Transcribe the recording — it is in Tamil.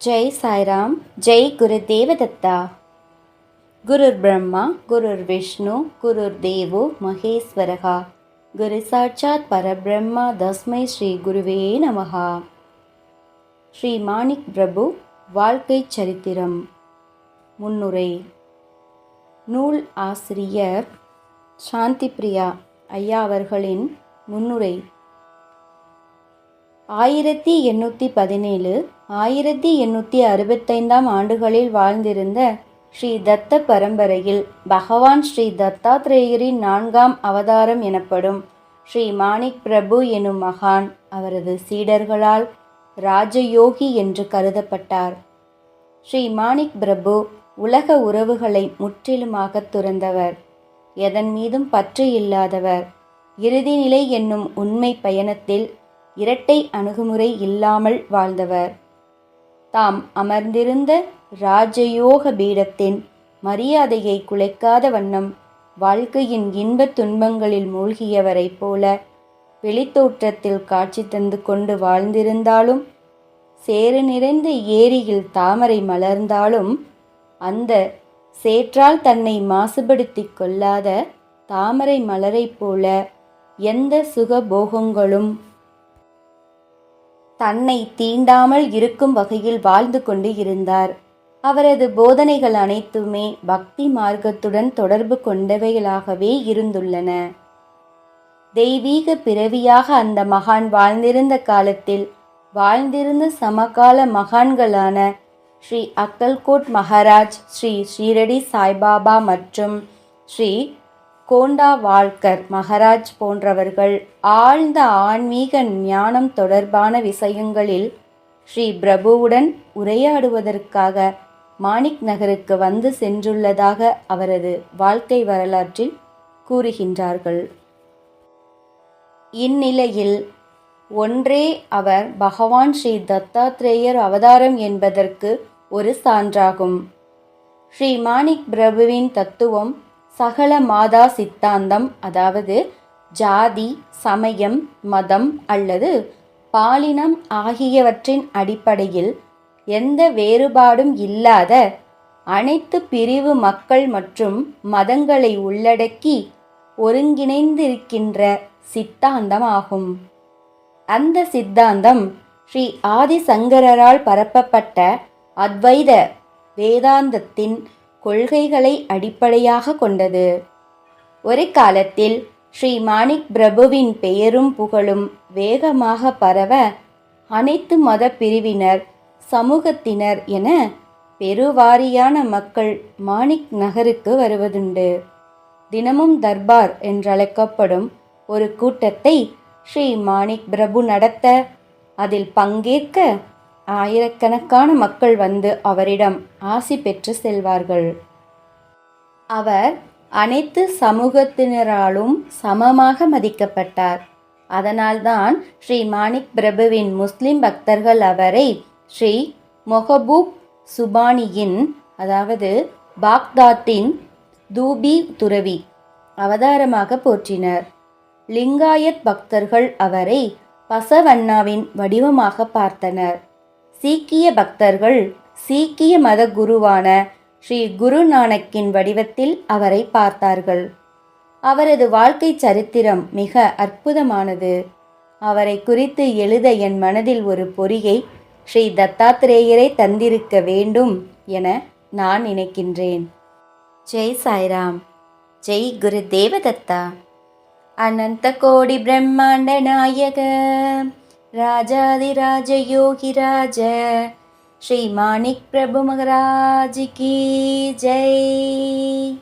ஜெய் சாய்ராம் ஜெய் குரு தேவதத்தா. குருர் பிரம்மா குருர் விஷ்ணு குருர் தேவோ மகேஸ்வரகா. குரு சாட்சாத் பரபிரம்மா தஸ்மை ஸ்ரீ குருவே நமகா ஸ்ரீ மாணிக் பிரபு வாழ்க்கை சரித்திரம். முன்னுரை. நூல் ஆசிரியர் சாந்தி பிரியா ஐயா அவர்களின் முன்னுரை. ஆயிரத்தி எண்ணூற்றி பதினேழு ஆயிரத்தி எண்ணூற்றி அறுபத்தைந்தாம் ஆண்டுகளில் வாழ்ந்திருந்த ஸ்ரீ தத்த பரம்பரையில் பகவான் ஸ்ரீ தத்தாத்ரேயரின் நான்காம் அவதாரம் எனப்படும் ஸ்ரீ மாணிக் பிரபு எனும் மகான் அவரது சீடர்களால் ராஜயோகி என்று கருதப்பட்டார். ஸ்ரீ மாணிக் பிரபு உலக உறவுகளை முற்றிலுமாக துறந்தவர். எதன் மீதும் பற்று இல்லாதவர். இறுதிநிலை என்னும் உண்மை பயணத்தில் இரட்டை அணுகுமுறை இல்லாமல் வாழ்ந்தவர். தாம் அமர்ந்திருந்த ராஜயோக பீடத்தின் மரியாதையை குலைக்காத வண்ணம் வாழ்க்கையின் இன்பத் துன்பங்களில் மூழ்கியவரைப் போல வெளித்தோற்றத்தில் காட்சி தந்து கொண்டு வாழ்ந்திருந்தாலும் சேறு நிறைந்த ஏரியில் தாமரை மலர்ந்தாலும் அந்த சேற்றால் தன்னை மாசுபடுத்திக் கொள்ளாத தாமரை மலரைப் போல எந்த சுகபோகங்களும் தன்னை தீண்டாமல் இருக்கும் வகையில் வாழ்ந்து கொண்டு இருந்தார். அவரது போதனைகள் அனைத்துமே பக்தி மார்க்கத்துடன் தொடர்பு கொண்டவைகளாகவே இருந்துள்ளன. தெய்வீக பிறவியாக அந்த மகான் வாழ்ந்திருந்த காலத்தில் வாழ்ந்திருந்த சமகால மகான்களான ஸ்ரீ அக்கல்கோட் மகாராஜ் ஸ்ரீ ஸ்ரீரடி சாய்பாபா மற்றும் ஸ்ரீ கோண்டா வால்கர் மகாராஜ் போன்றவர்கள் ஆழ்ந்த ஆன்மீக ஞானம் தொடர்பான விஷயங்களில் ஸ்ரீ பிரபுவுடன் உரையாடுவதற்காக மாணிக் நகருக்கு வந்து சென்றுள்ளதாக அவரது வாழ்க்கை வரலாற்றில் கூறுகின்றார்கள். இந்நிலையில் ஒன்றே அவர் பகவான் ஸ்ரீ தத்தாத்ரேயர் அவதாரம் என்பதற்கு ஒரு சான்றாகும். ஸ்ரீ மாணிக் பிரபுவின் தத்துவம் சகல மாதா சித்தாந்தம் அதாவது ஜாதி சமயம் மதம் அல்லது பாலினம் ஆகியவற்றின் அடிப்படையில் எந்த வேறுபாடும் இல்லாத அனைத்து பிரிவு மக்கள் மற்றும் மதங்களை உள்ளடக்கி ஒருங்கிணைந்திருக்கின்ற சித்தாந்தமாகும். அந்த சித்தாந்தம் ஸ்ரீ ஆதிசங்கரால் பரப்பப்பட்ட அத்வைத வேதாந்தத்தின் கொள்கைகளை அடிப்படையாக கொண்டது. ஒரு காலத்தில் ஸ்ரீ மாணிக் பிரபுவின் பெயரும் புகழும் வேகமாக பரவ அனைத்து மத பிரிவினர் சமூகத்தினர் என பெருவாரியான மக்கள் மாணிக் நகருக்கு வருவதுண்டு. தினமும் தர்பார் என்றழைக்கப்படும் ஒரு கூட்டத்தை ஸ்ரீ மாணிக் பிரபு நடத்த அதில் பங்கேற்க ஆயிரக்கணக்கான மக்கள் வந்து அவரிடம் ஆசி பெற்று செல்வார்கள். அவர் அனைத்து சமூகத்தினராலும் சமமாக மதிக்கப்பட்டார். அதனால்தான் ஸ்ரீ மாணிக் பிரபுவின் முஸ்லிம் பக்தர்கள் அவரை ஸ்ரீ மொஹபூப் சுபானியின் அதாவது பாக்தாத்தின் தூபி துறவி அவதாரமாக போற்றினர். லிங்காயத் பக்தர்கள் அவரை பசவண்ணாவின் வடிவமாக பார்த்தனர். சீக்கிய பக்தர்கள் சீக்கிய மத குருவான ஸ்ரீ குரு நானக்கின் வடிவத்தில் அவரை பார்த்தார்கள். அவரது வாழ்க்கை சரித்திரம் மிக அற்புதமானது. அவரை குறித்து எழுத என் மனதில் ஒரு பொறியை ஸ்ரீ தத்தாத்திரேயரை தந்திருக்க வேண்டும் என நான் நினைக்கின்றேன். ஜெய் சாய்ராம். ஜெய் குரு தேவதத்தா. அனந்த கோடி பிரம்மாண்ட நாயக. ராஜாதிராஜ யோகிராஜ ஸ்ரீ மாணிக் பிரபு மகராஜ் கி. ஜெய்.